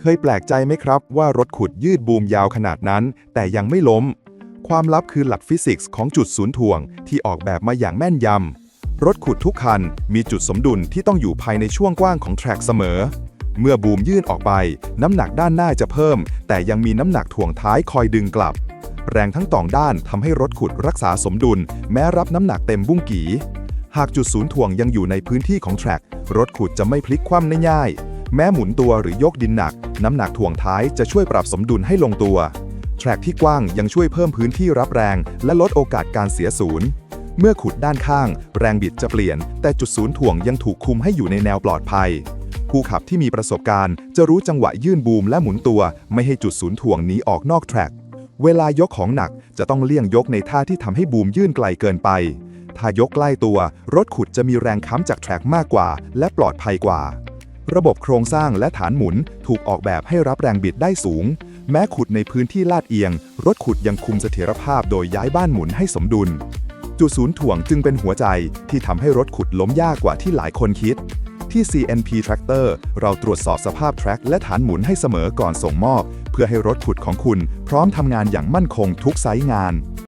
เคยแปลกใจไหมครับว่ารถขุดยืดบูมยาวขนาดนั้น แต่ยังไม่ล้ม ความลับคือหลักฟิสิกส์ของจุดศูนย์ถ่วง ที่ออกแบบมาอย่างแม่นยำรถขุดทุกคันมีจุดสมดุลที่ต้องอยู่ภายในช่วงกว้างของแทร็กเสมอ เมื่อบูมยื่นออกไป น้ำหนักด้านหน้าจะเพิ่ม แต่ยังมีน้ำหนักถ่วงท้ายคอยดึงกลับ แรงทั้งสองด้านทำให้รถขุดรักษาสมดุล แม้รับน้ำหนักเต็มบุ้งกีหากจุดศูนย์ถ่วงยังอยู่ในพื้นที่ของแทร็กรถขุดจะไม่พลิกคว่ำได้ง่าย แม้หมุนตัวหรือยกดินหนัก น้ำหนักถ่วงท้ายจะช่วยปรับสมดุลให้ลงตัว แทร็กที่กว้างยังช่วยเพิ่มพื้นที่รับแรง และลดโอกาสการเสียศูนย์ เมื่อขุดด้านข้าง แรงบิดจะเปลี่ยน แต่จุดศูนย์ถ่วงยังถูกคุมให้อยู่ในแนวปลอดภัย ผู้ขับที่มีประสบการณ์ จะรู้จังหวะยื่นบูมและหมุนตัว ไม่ให้จุดศูนย์ถ่วงหนีออกนอกแทร็กเวลายกของหนักจะต้องเลี่ยงยกในท่าที่ทำให้บูมยื่นไกลเกินไป ถ้ายกใกล้ตัว รถขุดจะมีแรงค้ำจากแทร็กมากกว่า และปลอดภัยกว่า ระบบโครงสร้างและฐานหมุนถูกออกแบบให้รับแรงบิดได้สูง แม้ขุดในพื้นที่ลาดเอียง รถขุดยังคุมเสถียรภาพโดยย้ายบ้านหมุนให้สมดุล จุดศูนย์ถ่วงจึงเป็นหัวใจที่ทำให้รถขุดล้มยากกว่าที่หลายคนคิด ที่ CNP Tractor เราตรวจสอบสภาพแทร็กและฐานหมุนให้เสมอก่อนส่งมอบ เพื่อให้รถขุดของคุณ พร้อมทำงานอย่างมั่นคงทุกไซส์งาน